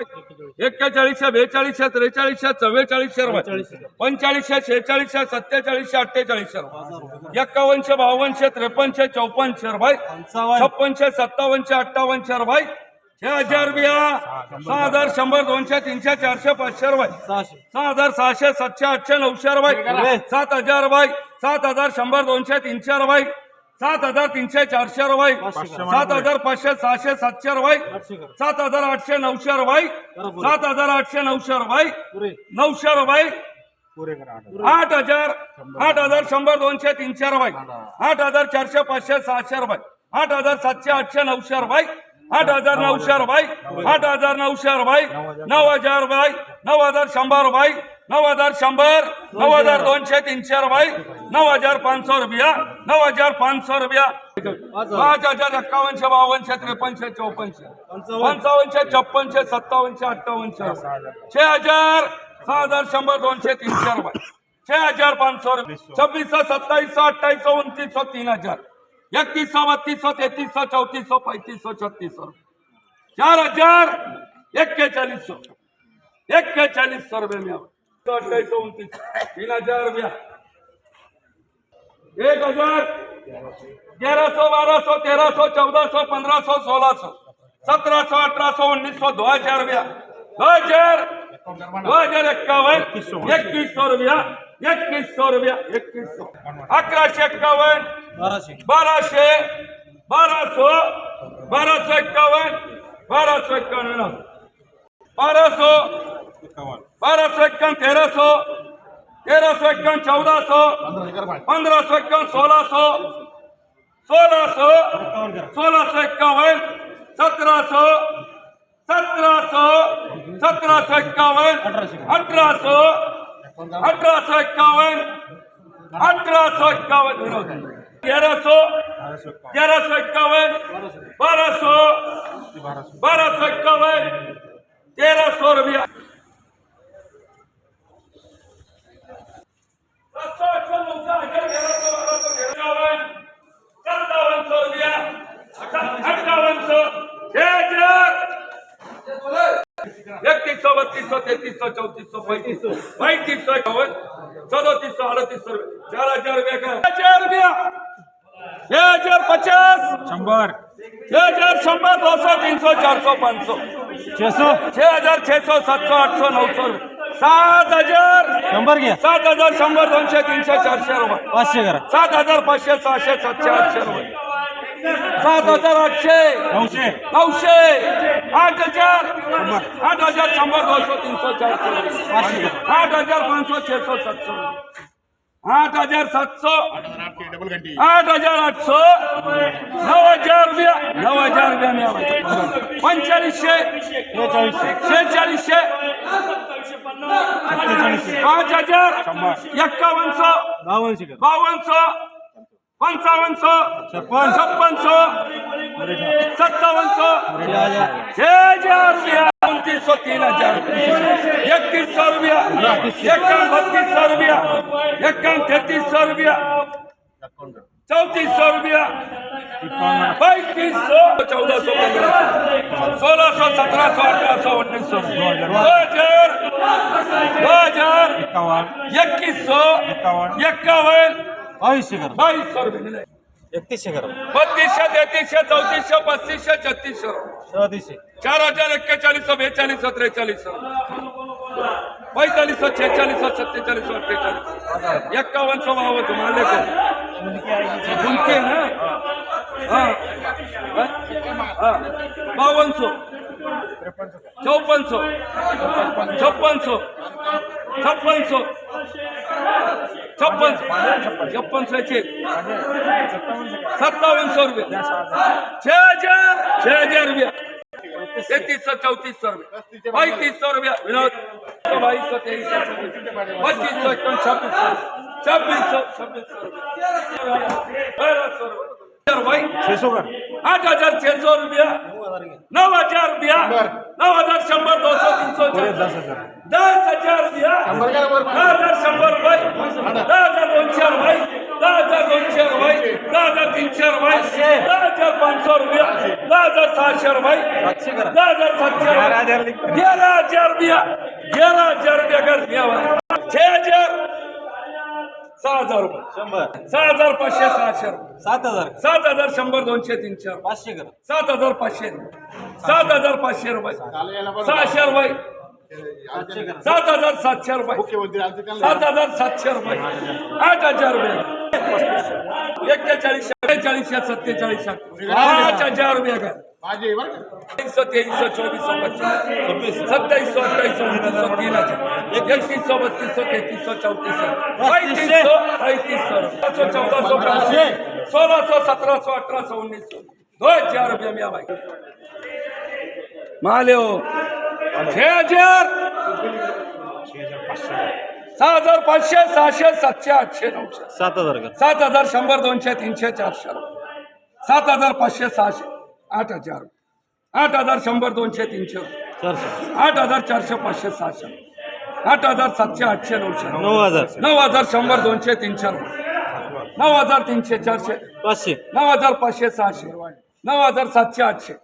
एक्केचाळीसशे बेचाळीसशे त्रेचाळीसशे चव्वेचाळीसशे रुपये. पंचाळीसशे शेहेचाळीसशे सत्तेचाळीसशे अठ्ठेचाळीसशे रुपये. एक्कावनशे बावनशे त्रेपन्नशे चौपन्नशे रुपये. छप्पनशे सत्तावनशे अठ्ठावनशे रुपये. छे हजार बिया सहा हजार शंभर दोनशे तीनशे चारशे पाचशे रुपये. सहा हजार सहाशे सातशे आठशे नऊशे रुपये. सात हजार रुपये. सात हजार शंभर दोनशे तीनशे रुपये. सात हजार तीनशे चारशे रुपये सात हजार पाचशे सहाशे सातशे रुपये सात हजार आठशे नऊशे रुपये सात हजार आठशे नऊशे रुपये नऊशे रुपये आठ हजार. आठ हजार. शंभर. दोनशे तीनशे रुपये आठ हजार चारशे पाचशे सहाशे रुपये आठ हजार सातशे आठशे नऊशे रुपये आठ हजार नऊशे रुपये आठ हजार नऊशे रुपये नऊ हजार. रुपये नऊ हजार शंभर रुपये नऊ हजार शंभर नऊ हजार दोनशे तीनशे रुपये नऊ हजार पाचशे रुपया नऊ हजार पाचशे रुपया. पाच हजार एक्कावनशे बावनशे त्रेपन्नशे चौपन्नशे. पंचावनशे छप्पनशे सत्तावनशे अठ्ठावनशे छे हजार सहा हजार शंभर दोनशे तीनशे रुपये. छह हजार पाँच सौ छब्बीस सौ सत्ताईस सौ अट्ठाईस सौ उनतीस सौ तीन हजार. इकतीस सौ बत्तीस सौ तैतीस सौ चौतीस सौ पैंतीस सौ छत्तीस सौ चार हजार इक्केचालीस सौ इक्केचालीस सौ रुपये में सौ अट्ठाईस सौ उनतीस तीन हजार रुपया एक हजार ग्यारह सौ बारह सौ तेरह सौ चौदह सौ पंद्रह सौ सोलह सौ सत्रह सौ अठारह सौ उन्नीस सौ दो हजार रुपया दो हजार दो हजार एक्कावन एकवीस सौ रुपया एकवीस सौ रुपया एकवीस सौ अकराशे एक्कावन बाराशे बाराशे बाराशे एक्कावन बाराशे एक्कावन्न बारह सौ एक्कावन्न तेरह सौ तेरह सौ इक्यावन चौदह सौ पंद्रह सौ इक्यावन सोलह सौ सोलह सौ सोलह सौ इक्यावन सत्रह सौ सत्रह सौ सत्रह सौ इक्यावन अठारह सौ अठारह सौ इक्यावन अठारह सौ इक्यावन तेरह सौ तेरह सौ इक्यावन बारह सौ बारह सौ इक्यावन तेरह सौ रुपया सातशे अठ्ठ्याण्णव, नऊशे, हजार, तेराशे, बाराशे, एकावन्न, सत्तावन्न सौ रुपया, अठ्ठावन्न सौ, छह हजार, एकतीस सौ बत्तीस सौ तैतीस सौ चौतीस सौ पैंतीस सौ पैंतीस सौ इक्यावन सदोतीस सौ अड़तीस सौ चार हजार रुपये का हजार रुपया. छह हजार पचास. शंभर. छह हजार शंबर दो सौ तीन सौ चार सौ पाँच सौ छे सौ छह हजार छह सौ सात सौ आठ सौ नऊ सौ सात हजार. शंभर घ्या सात हजार शंभर दोनशे तीनशे चारशे रुपये. पाचशे करा. सात हजार पाचशे सहाशे सातशे आठशे रुपये. सात हजार आठशे. नऊशे. आठ हजार. आठ हजार शंभर दोनशे तीनशे चारशे. आठ हजार पाचशे छे सौ सातशे. आठ हजार सातशे आठ हजार आठशे. नऊ हजार रुपया. नऊ हजार रुपया पंचेचाळीसशे. शेहेचाळीसशे पाच हजार. एक्कावनशे बावनशे बावनशे पंचावनशे छप्पन सत्तावनशे छे हजार छह हजार रुपया उनतीस सौ तीन हजार. इकतीस सौ रुपया इक्यावन बत्तीस सौ रुपया इक्यावन तैतीस सौ रुपया चौतीस सौ रुपया पैंतीस सौ चौदह सौ पंद्रह सौ सोलह सौ सत्रह सौ अठारह सौ उन्नीस सौ दो हजार दो हजार इक्कीस सौ इक्यावन बावीसशे करा. बाईस सौ रुपये. एकतीसशे करा. बत्तीसशे तेहतीसशे चौतीसशे पस्तीसशे छत्तीसशे सदतीसशे चार हजार एक्केचाळीस सौ बेचाळीस सौ त्रेचाळीस सौ. पैंतालीस सौ छेचालीस सौ सत्तेचालीस सौ अठ्ठेचालीस एक्कावन्न सौ बावन्न सौ माले को उनके ना? हाँ. हाँ. बावन सौ. चौपन सौ छप्पन सौ. छप्पन सौ. छप्पन. छप्पन. सौ छः सत्तावन सौ रुपये. छह हजार छह हजार रुपया. तैतीस सौ चौतीस सौ रुपये. पैंतीस सौ रुपया. विनोद. सौ बाईस सौ तेईस सौ पच्चीस सौ इक्यावन छब्बीस सौ. छब्बीस सौ छब्बीस सौ बारह रुपये. आठ हजार छह सौ रुपया. नौ हजार रुपया. नौ हजार. शंभर दो सौ तीन सौ दस हजार दस हजार रुपया दस हजार शंभर रुपये दस हजार दोनशे रुपये दहा हजार दोनशे रुपये दहा हजार तीनशे रुपये दहा हजार पाचशे रुपये दहा हजार सहाशे रुपये दहा हजार सातशे ग्यारह हजार रुपया ग्यारह हजार रुपया कर दिया छह हजार. सहा हजार रुपये. शंभर. सहा हजार पाचशे सहाशे रुपये सात हजार. सात हजार शंभर दोनशे तीनशे पाचशे करा. सात हजार पाचशे. सात हजार पाचशे रुपये. सहाशे रुपये सात हजार सातशे रुपये. सात हजार सातशे रुपये. आठ हजार रुपये. एक्केचाळीस एक्केचाळीसशे सत्तेचाळीस पाच हजार रुपये का तेईस तेईस चौबीस पच्चीस सत्ताईस सौ अट्ठाईस सौ उनतीस सौ तीन हजार इकतीस सौ बत्तीस सौ तैतीस सौ चौतीस सौ पैंतीस सौ पैंतीस सौ सौ चौदह सौ सोलह सौ सत्रह सौ अठारह सौ उन्नीस सौ दो हजार रुपया मिया भाई माले हो छह हजार. सहा हजार पाचशे सहाशे सातशे आठशे नऊशे. सात हजार सात हजार शंभर दोनशे तीनशे चारशे. सात हजार पाचशे सहाशे आठ हजार. आठ हजार शंभर दोनशे तीनशे. चारशे. आठ हजार चारशे पाचशे सहाशे. आठ हजार सातशे आठशे नऊशे. नऊ हजार. नऊ हजार शंभर दोनशे तीनशे. नऊ हजार तीनशे चारशे. पाचशे. नऊ हजार पाचशे सहाशे. नऊ हजार सातशे आठशे.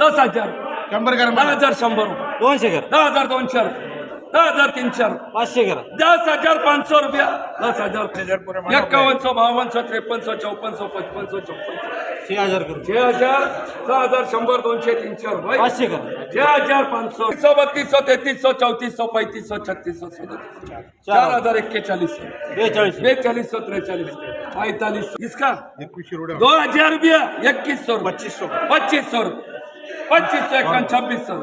दस हजार. दहा हजार शंभर रुपये. दोनशे दहा हजार दोनशे रुपये. हजार तीनशे रुपये. पाचशे करा दस हजार पाच सौ रुपया. दस हजार एक्कावन्न सौ बावन्न सौ त्रेपन्न सौ चौपन्न सौ पचपन सौ चौपन्न सौ छे हजार करा छह हजार सहा हजार शंभर दोनशे तीनशे रुपये. पाचशे करा छह हजार पाच सौ सौ बत्तीस सौ तैतीस सौ चौतीस सौ पैंतीस सौ छत्तीस सौ सदतीस चार हजार इक्केचालीस बेचाळीस बेचालीस सौ त्रेचालीस पैंतालीस इसका दो हजार रुपया. इक्कीस सौ पच्चीस सौ पच्चीस सौ पच्चीस सौ इक्यावन छब्बीस सौ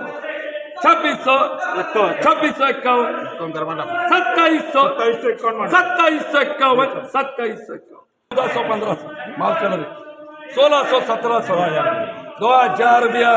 छब्बीस सौ छब्बीस सौ इक्यावन सत्ताईस सौ सत्ताईस सौ इक्यावन सत्ताईस सौ इक्यावन चौदह सौ पंद्रह सौ माफ कर. सोलह सौ सत्रह सौ दो हजार रुपया.